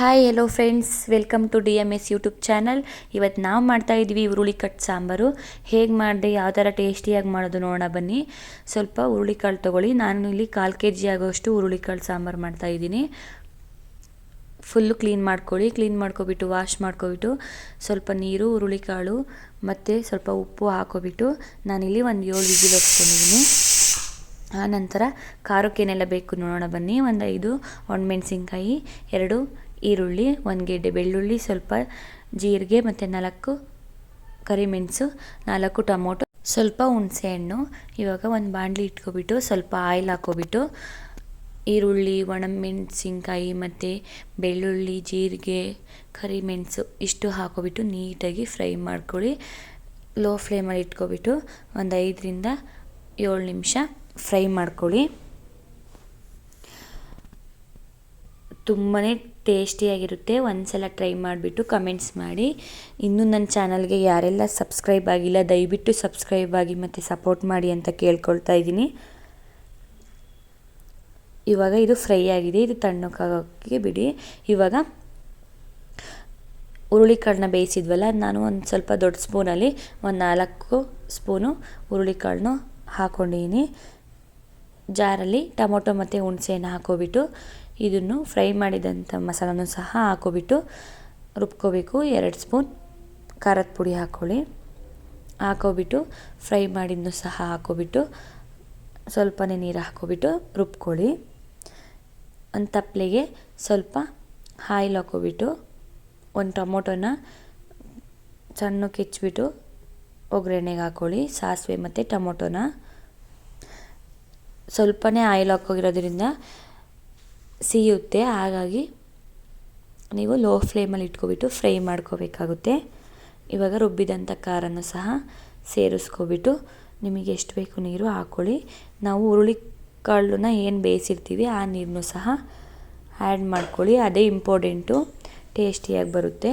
Hi hello friends welcome to D M S YouTube channel ಇವತ್ತು ನಾವು ಮಾಡ್ತಾ ಇದ್ವಿ ಕಟ್ ಸಾಂಬಾರು. ಹೇಗೆ ಮಾಡಿದೆ, ಯಾವ ಥರ ಟೇಸ್ಟಿಯಾಗಿ ಮಾಡೋದು ನೋಡೋಣ ಬನ್ನಿ. ಸ್ವಲ್ಪ ಹುರುಳಿಕಾಳು ತೊಗೊಳ್ಳಿ. ನಾನು ಇಲ್ಲಿ ಕಾಲು ಕೆ ಜಿ ಆಗೋಷ್ಟು ಹುರುಳಿಕಾಳು ಸಾಂಬಾರು ಮಾಡ್ತಾ ಇದ್ದೀನಿ. ಫುಲ್ಲು ಕ್ಲೀನ್ ಮಾಡ್ಕೊಳ್ಳಿ. ಕ್ಲೀನ್ ಮಾಡ್ಕೊಬಿಟ್ಟು ವಾಶ್ ಮಾಡ್ಕೊಬಿಟ್ಟು, ಸ್ವಲ್ಪ ನೀರು, ಹುರುಳಿಕಾಳು ಮತ್ತು ಸ್ವಲ್ಪ ಉಪ್ಪು ಹಾಕೋಬಿಟ್ಟು ನಾನಿಲ್ಲಿ ಒಂದು ಏಳು ವಿಸಿಲ್ ಹೊಸ್ಕೊಂಡಿದ್ದೀನಿ ಆನಂತರ ನಂತರ ಖಾರಕ್ಕೇನೆಲ್ಲ ಬೇಕು ನೋಡೋಣ ಬನ್ನಿ. ಒಂದು ಐದು ಒಣಮೆಣ್ಸಿನ್ಕಾಯಿ, ಎರಡು ಈರುಳ್ಳಿ, ಒಂದು ಗೆಡ್ಡೆ ಬೆಳ್ಳುಳ್ಳಿ, ಸ್ವಲ್ಪ ಜೀರಿಗೆ ಮತ್ತು ನಾಲ್ಕು ಕರಿಮೆಣಸು ನಾಲ್ಕು ಟೊಮೊಟೊ, ಸ್ವಲ್ಪ ಹುಣಸೆಹಣ್ಣು ಇವಾಗ ಒಂದು ಬಾಣಲಿ ಇಟ್ಕೊಬಿಟ್ಟು ಸ್ವಲ್ಪ ಆಯಿಲ್ ಹಾಕೋಬಿಟ್ಟು ಈರುಳ್ಳಿ, ಒಣಮೆಣಸಿನ್ಕಾಯಿ ಮತ್ತು ಬೆಳ್ಳುಳ್ಳಿ, ಜೀರಿಗೆ ಕರಿಮೆಣಸು ಇಷ್ಟು ಹಾಕೋಬಿಟ್ಟು ನೀಟಾಗಿ ಫ್ರೈ ಮಾಡ್ಕೊಳ್ಳಿ. ಲೋ ಫ್ಲೇಮಲ್ಲಿ ಇಟ್ಕೊಬಿಟ್ಟು ಒಂದು ಐದರಿಂದ ಏಳು ನಿಮಿಷ ಫ್ರೈ ಮಾಡ್ಕೊಳ್ಳಿ. ತುಂಬಾ ಟೇಸ್ಟಿಯಾಗಿರುತ್ತೆ ಒಂದ್ಸಲ ಟ್ರೈ ಮಾಡಿಬಿಟ್ಟು ಕಮೆಂಟ್ಸ್ ಮಾಡಿ. ಇನ್ನೂ ನನ್ನ ಚಾನಲ್ಗೆ ಯಾರೆಲ್ಲ ಸಬ್ಸ್ಕ್ರೈಬ್ ಆಗಿಲ್ಲ, ದಯವಿಟ್ಟು ಸಬ್ಸ್ಕ್ರೈಬ್ ಆಗಿ ಮತ್ತು ಸಪೋರ್ಟ್ ಮಾಡಿ ಅಂತ ಕೇಳ್ಕೊಳ್ತಾ ಇದ್ದೀನಿ. ಇವಾಗ ಇದು ಫ್ರೈ ಆಗಿದೆ. ಇದು ತಣ್ಣಕ್ಕಾಗೋಕ್ಕೆ ಬಿಡಿ. ಇವಾಗ ಹುರುಳಿಕಾಳನ್ನ ಬೇಯಿಸಿದ್ವಲ್ಲ, ನಾನು ಒಂದು ಸ್ವಲ್ಪ ದೊಡ್ಡ ಸ್ಪೂನಲ್ಲಿ ಒಂದು ನಾಲ್ಕು ಸ್ಪೂನು ಹುರುಳಿಕಾಳನ್ನ ಹಾಕ್ಕೊಂಡಿದ್ದೀನಿ ಜಾರಲ್ಲಿ ಟೊಮೊಟೊ ಮತ್ತು ಹುಣಸೆಹಣ್ಣು ಹಾಕೋಬಿಟ್ಟು ಇದನ್ನು ಫ್ರೈ ಮಾಡಿದಂಥ ಮಸಾಲನೂ ಸಹ ಹಾಕೋಬಿಟ್ಟು ರುಬ್ಕೋಬೇಕು. ಎರಡು ಸ್ಪೂನ್ ಖಾರದ ಪುಡಿ ಹಾಕ್ಕೊಳ್ಳಿ. ಹಾಕೋಬಿಟ್ಟು ಫ್ರೈ ಮಾಡಿದ್ದು ಸಹ ಹಾಕೋಬಿಟ್ಟು ಸ್ವಲ್ಪನೇ ನೀರು ಹಾಕೋಬಿಟ್ಟು ರುಬ್ಕೊಳ್ಳಿ. ಒಂದು ತಪ್ಪಲೆಗೆ ಸ್ವಲ್ಪ ಆಯಿಲ್ ಹಾಕೋಬಿಟ್ಟು ಒಂದು ಟೊಮೊಟೊನ ಸಣ್ಣಕ್ಕೆ ಹೆಚ್ಚಿಬಿಟ್ಟು ಒಗ್ಗರಣೆಗೆ ಹಾಕ್ಕೊಳ್ಳಿ. ಸಾಸಿವೆ ಮತ್ತು ಟೊಮೊಟೊನ. ಸ್ವಲ್ಪನೇ ಆಯಿಲ್ ಹಾಕೋಗಿರೋದ್ರಿಂದ ಸಿಹಿಯುತ್ತೆ ಹಾಗಾಗಿ ನೀವು ಲೋ ಫ್ಲೇಮಲ್ಲಿ ಇಟ್ಕೊಬಿಟ್ಟು ಫ್ರೈ ಮಾಡ್ಕೋಬೇಕಾಗುತ್ತೆ. ಇವಾಗ ರುಬ್ಬಿದಂಥ ಖಾರನೂ ಸಹ ಸೇರಿಸ್ಕೊಬಿಟ್ಟು ನಿಮಗೆ ಎಷ್ಟು ಬೇಕು ನೀರು ಹಾಕ್ಕೊಳ್ಳಿ ನಾವು ಹುರುಳಿ ಕಾಳನ್ನ ಏನು ಬೇಯಿಸಿರ್ತೀವಿ ಆ ನೀರನ್ನು ಸಹ ಆ್ಯಡ್ ಮಾಡ್ಕೊಳ್ಳಿ. ಅದೇ ಇಂಪಾರ್ಟೆಂಟು ಟೇಸ್ಟಿಯಾಗಿ ಬರುತ್ತೆ.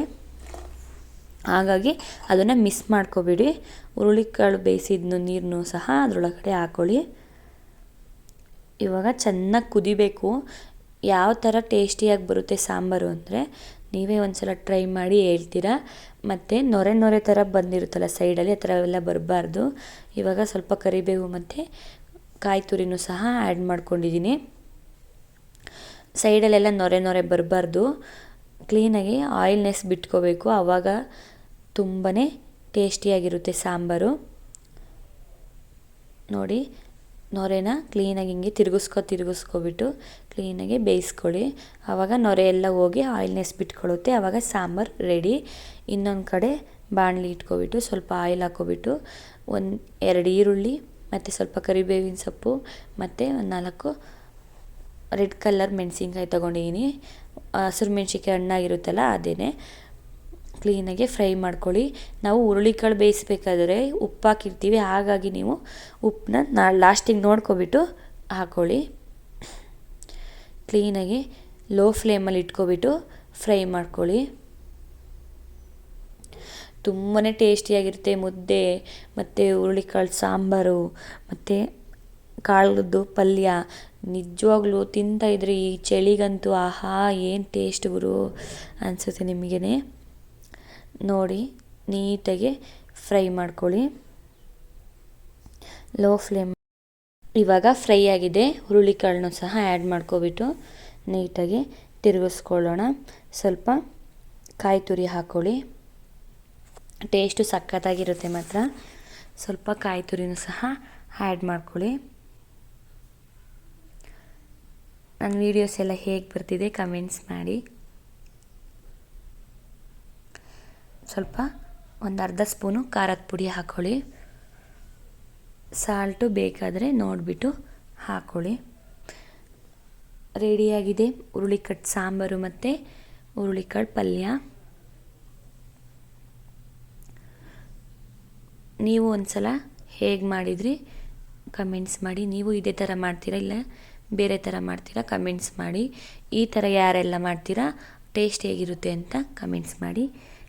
ಹಾಗಾಗಿ ಅದನ್ನು ಮಿಸ್ ಮಾಡ್ಕೊಬೇಡಿ. ಹುರುಳಿಕಾಳು ಬೇಯಿಸಿದ ನೀರನ್ನು ಸಹ ಅದರೊಳಗಡೆ ಹಾಕ್ಕೊಳ್ಳಿ ಇವಾಗ ಚೆನ್ನಾಗಿ ಕುದಿಬೇಕು. ಯಾವ ಥರ ಟೇಸ್ಟಿಯಾಗಿ ಬರುತ್ತೆ ಸಾಂಬಾರು ಅಂದರೆ ನೀವೇ ಒಂದು ಸಲ ಟ್ರೈ ಮಾಡಿ ಹೇಳ್ತೀರಾ? ಮತ್ತು ನೊರೆ ನೊರೆ ಥರ ಬಂದಿರುತ್ತಲ್ಲ ಸೈಡಲ್ಲಿ ಆ ಥರ ಎಲ್ಲ ಬರಬಾರ್ದು. ಇವಾಗ ಸ್ವಲ್ಪ ಕರಿಬೇವು ಮತ್ತು ಕಾಯಿ ತುರಿನೂ ಸಹ ಆ್ಯಡ್ ಮಾಡ್ಕೊಂಡಿದ್ದೀನಿ. ಸೈಡಲ್ಲೆಲ್ಲ ನೊರೆ ನೊರೆ ಬರಬಾರ್ದು. ಕ್ಲೀನಾಗಿ ಆಯಿಲ್ನೆಸ್ ಬಿಟ್ಕೋಬೇಕು. ಆವಾಗ ತುಂಬಾ ಟೇಸ್ಟಿಯಾಗಿರುತ್ತೆ ಸಾಂಬಾರು. ನೋಡಿ ನೊರೆನ ಕ್ಲೀನಾಗಿ ಹಿಂಗೆ ತಿರುಗಿಸ್ಕೊ ತಿರುಗಿಸ್ಕೊಬಿಟ್ಟು ಕ್ಲೀನಾಗಿ ಬೇಯಿಸ್ಕೊಳ್ಳಿ. ಆವಾಗ ನೊರೆ ಎಲ್ಲ ಹೋಗಿ ಆಯಿಲ್ನೆಸ್ ಬಿಟ್ಕೊಳ್ಳುತ್ತೆ ಆವಾಗ ಸಾಂಬಾರು ರೆಡಿ. ಇನ್ನೊಂದು ಕಡೆ ಬಾಣಲಿ ಇಟ್ಕೊಬಿಟ್ಟು ಸ್ವಲ್ಪ ಆಯಿಲ್ ಹಾಕ್ಕೊಬಿಟ್ಟು ಒಂದು ಎರಡು ಈರುಳ್ಳಿ, ಮತ್ತು ಸ್ವಲ್ಪ ಕರಿಬೇವಿನ ಸೊಪ್ಪು, ಮತ್ತು ಒಂದು ನಾಲ್ಕು ರೆಡ್ ಕಲರ್ ಮೆಣಸಿನ್ಕಾಯಿ ತೊಗೊಂಡಿದ್ದೀನಿ ಹಸಿರು ಮೆಣ್ಸಿನ್ಕಾಯಿ ಹಣ್ಣಾಗಿರುತ್ತಲ್ಲ ಅದೇ ಕ್ಲೀನಾಗಿ ಫ್ರೈ ಮಾಡ್ಕೊಳ್ಳಿ. ನಾವು ಹುರುಳಿಕಾಳು ಬೇಯಿಸ್ಬೇಕಾದ್ರೆ ಉಪ್ಪು ಹಾಕಿರ್ತೀವಿ. ಹಾಗಾಗಿ ನೀವು ಉಪ್ಪನ್ನ ನಾ ಲಾಸ್ಟಿಗೆ ನೋಡ್ಕೊಬಿಟ್ಟು ಹಾಕ್ಕೊಳ್ಳಿ ಕ್ಲೀನಾಗಿ ಲೋ ಫ್ಲೇಮಲ್ಲಿ ಇಟ್ಕೊಬಿಟ್ಟು ಫ್ರೈ ಮಾಡ್ಕೊಳ್ಳಿ. ತುಂಬಾ ಟೇಸ್ಟಿಯಾಗಿರುತ್ತೆ ಮುದ್ದೆ, ಮತ್ತು ಹುರುಳಿಕಾಳು ಸಾಂಬಾರು, ಮತ್ತು ಕಾಳದ್ದು ಪಲ್ಯ. ನಿಜವಾಗ್ಲೂ ತಿಂತಾಯಿದ್ರೆ ಈ ಚಳಿಗಂತೂ ಆಹಾ, ಏನು ಟೇಸ್ಟ್ ಗುರು ಅನಿಸುತ್ತೆ ನಿಮಗೇ ನೋಡಿ, ನೀಟಾಗಿ ಫ್ರೈ ಮಾಡ್ಕೊಳ್ಳಿ. ಲೋ ಫ್ಲೇಮ್ ಇವಾಗ ಫ್ರೈ ಆಗಿದೆ. ಹುರುಳಿಕಾಳನ್ನು ಸಹ ಆ್ಯಡ್ ಮಾಡ್ಕೊಬಿಟ್ಟು ನೀಟಾಗಿ ತಿರುಗಿಸ್ಕೊಳ್ಳೋಣ. ಸ್ವಲ್ಪ ಕಾಯಿ ತುರಿ ಹಾಕ್ಕೊಳ್ಳಿ ಟೇಸ್ಟು ಸಖತ್ತಾಗಿರುತ್ತೆ ಮಾತ್ರ. ಸ್ವಲ್ಪ ಕಾಯಿ ತುರಿನೂ ಸಹ ಆ್ಯಡ್ ಮಾಡ್ಕೊಳ್ಳಿ. ನನ್ನ ವೀಡಿಯೋಸ್ ಎಲ್ಲ ಹೇಗೆ ಬರ್ತಿದೆ ಕಮೆಂಟ್ಸ್ ಮಾಡಿ. ಸ್ವಲ್ಪ ಒಂದು ಅರ್ಧ ಸ್ಪೂನು ಖಾರದ ಪುಡಿ ಹಾಕ್ಕೊಳ್ಳಿ ಸಾಲ್ಟು ಬೇಕಾದರೆ ನೋಡಿಬಿಟ್ಟು ಹಾಕ್ಕೊಳ್ಳಿ ರೆಡಿಯಾಗಿದೆ ಹುರುಳಿಕಟ್ಟು ಸಾಂಬಾರು ಮತ್ತು ಹುರುಳಿಕಾಳು ಪಲ್ಯ. ನೀವು ಒಂದು ಸಲ ಹೇಗೆ ಮಾಡಿದ್ರಿ ಕಮೆಂಟ್ಸ್ ಮಾಡಿ. ನೀವು ಇದೇ ಥರ ಮಾಡ್ತೀರಾ ಇಲ್ಲ ಬೇರೆ ಥರ ಮಾಡ್ತೀರಾ ಕಮೆಂಟ್ಸ್ ಮಾಡಿ. ಈ ಥರ ಯಾರೆಲ್ಲ ಮಾಡ್ತೀರಾ, ಟೇಸ್ಟ್ ಹೇಗಿರುತ್ತೆ ಅಂತ ಕಮೆಂಟ್ಸ್ ಮಾಡಿ.